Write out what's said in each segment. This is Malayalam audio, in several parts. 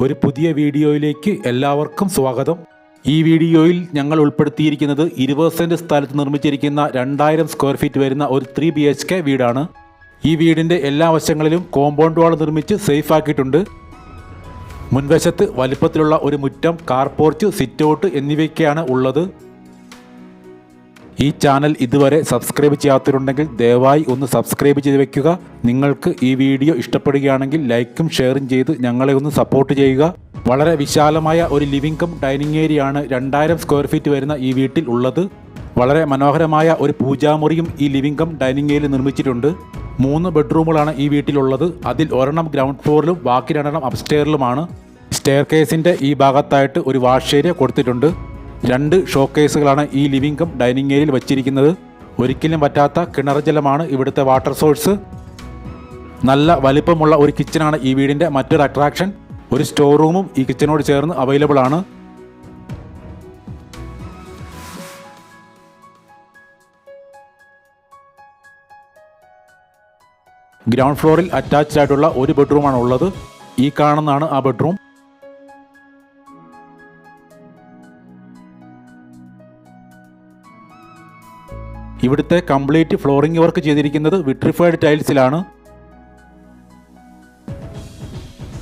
ഒരു പുതിയ വീഡിയോയിലേക്ക് എല്ലാവർക്കും സ്വാഗതം. ഈ വീഡിയോയിൽ ഞങ്ങൾ ഉൾപ്പെടുത്തിയിരിക്കുന്നത് ഇരുപത് സെന്റ് സ്ഥലത്ത് നിർമ്മിച്ചിരിക്കുന്ന രണ്ടായിരം സ്ക്വയർ ഫീറ്റ് വരുന്ന ഒരു ത്രീ ബി എച്ച് കെ വീടാണ്. ഈ വീടിന്റെ എല്ലാ വശങ്ങളിലും കോമ്പൗണ്ട് വാൾ നിർമ്മിച്ച് സേഫ് ആക്കിയിട്ടുണ്ട്. മുൻവശത്ത് വലുപ്പത്തിലുള്ള ഒരു മുറ്റം കാർപോർച്ച് സിറ്റ് ഔട്ട് എന്നിവയൊക്കെയാണ് ഉള്ളത്. ഈ ചാനൽ ഇതുവരെ സബ്സ്ക്രൈബ് ചെയ്യാത്തവരുണ്ടെങ്കിൽ ദയവായി ഒന്ന് സബ്സ്ക്രൈബ് ചെയ്ത് വെക്കുക. നിങ്ങൾക്ക് ഈ വീഡിയോ ഇഷ്ടപ്പെടുകയാണെങ്കിൽ ലൈക്കും ഷെയറും ചെയ്ത് ഞങ്ങളെ ഒന്ന് സപ്പോർട്ട് ചെയ്യുക. വളരെ വിശാലമായ ഒരു ലിവിംഗ് കം ഡൈനിങ് ഏരിയയാണ് രണ്ടായിരം സ്ക്വയർ ഫീറ്റ് വരുന്ന ഈ വീട്ടിൽ ഉള്ളത്. വളരെ മനോഹരമായ ഒരു പൂജാമുറിയും ഈ ലിവിംഗ് കം ഡൈനിങ് ഏരിയയിൽ നിർമ്മിച്ചിട്ടുണ്ട്. മൂന്ന് ബെഡ്റൂമുകളാണ് ഈ വീട്ടിലുള്ളത്. അതിൽ ഒരെണ്ണം ഗ്രൗണ്ട് ഫ്ലോറിലും ബാക്കി രണ്ടെണ്ണം അപ്സ്റ്റെയറിലുമാണ് സ്റ്റെയർ കേസിന്റെ ഈ ഭാഗത്തായിട്ട് ഒരു വാഷ് ഏരിയ കൊടുത്തിട്ടുണ്ട്. രണ്ട് ഷോക്കേസുകളാണ് ഈ ലിവിംഗ് കം ഡൈനിങ് ഏരിയയിൽ വച്ചിരിക്കുന്നത്. ഒരിക്കലും പറ്റാത്ത കിണർ ജലമാണ് ഇവിടുത്തെ വാട്ടർ സോഴ്സ്. നല്ല വലിപ്പമുള്ള ഒരു കിച്ചണാണ് ഈ വീടിന്റെ മറ്റൊരു അട്രാക്ഷൻ. ഒരു സ്റ്റോർ റൂമും ഈ കിച്ചനോട് ചേർന്ന് അവൈലബിൾ ആണ്. ഗ്രൗണ്ട് ഫ്ലോറിൽ അറ്റാച്ച്ഡ് ആയിട്ടുള്ള ഒരു ബെഡ്റൂമാണ് ഉള്ളത്. ഈ കാണുന്നതാണ് ആ ബെഡ്റൂം. ഇവിടുത്തെ കംപ്ലീറ്റ് ഫ്ലോറിംഗ് വർക്ക് ചെയ്തിരിക്കുന്നത് വിട്രിഫൈഡ് ടൈൽസിലാണ്.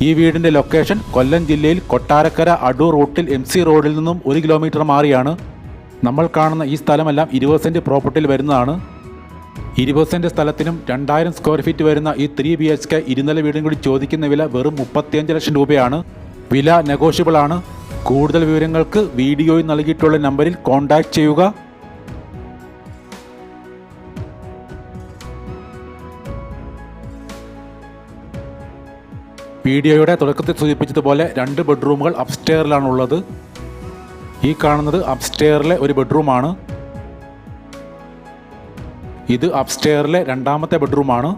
ഈ വീടിന്റെ ലൊക്കേഷൻ കൊല്ലം ജില്ലയിൽ കൊട്ടാരക്കര അടൂർ റൂട്ടിൽ എം സി റോഡിൽ നിന്നും ഒരു കിലോമീറ്റർ മാറിയാണ്. നമ്മൾ കാണുന്ന ഈ സ്ഥലമെല്ലാം ഇരുപത് സെന്റ് പ്രോപ്പർട്ടിയിൽ വരുന്നതാണ്. ഇരുപത് സെന്റ് സ്ഥലത്തിനും രണ്ടായിരം സ്ക്വയർ ഫീറ്റ് വരുന്ന ഈ ത്രീ ബി എച്ച് കെ ഇരുനില വീടും കൂടി ചോദിക്കുന്ന വില വെറും മുപ്പത്തിയഞ്ച് ലക്ഷം രൂപയാണ്. വില നെഗോഷ്യബിൾ ആണ്. കൂടുതൽ വിവരങ്ങൾക്ക് വീഡിയോയിൽ നൽകിയിട്ടുള്ള നമ്പറിൽ കോൺടാക്റ്റ് ചെയ്യുക. വീഡിയോയുടെ തുടക്കത്തിൽ സൂചിപ്പിച്ചതുപോലെ രണ്ട് ബെഡ്റൂമുകൾ അപ്സ്റ്റെയറിലാണ് ഉള്ളത് ഈ കാണുന്നത് അപ്സ്റ്റെയറിലെ ഒരു ബെഡ്റൂമാണ്. ഇത് അപ്സ്റ്റെയറിലെ രണ്ടാമത്തെ ബെഡ്റൂമാണ്.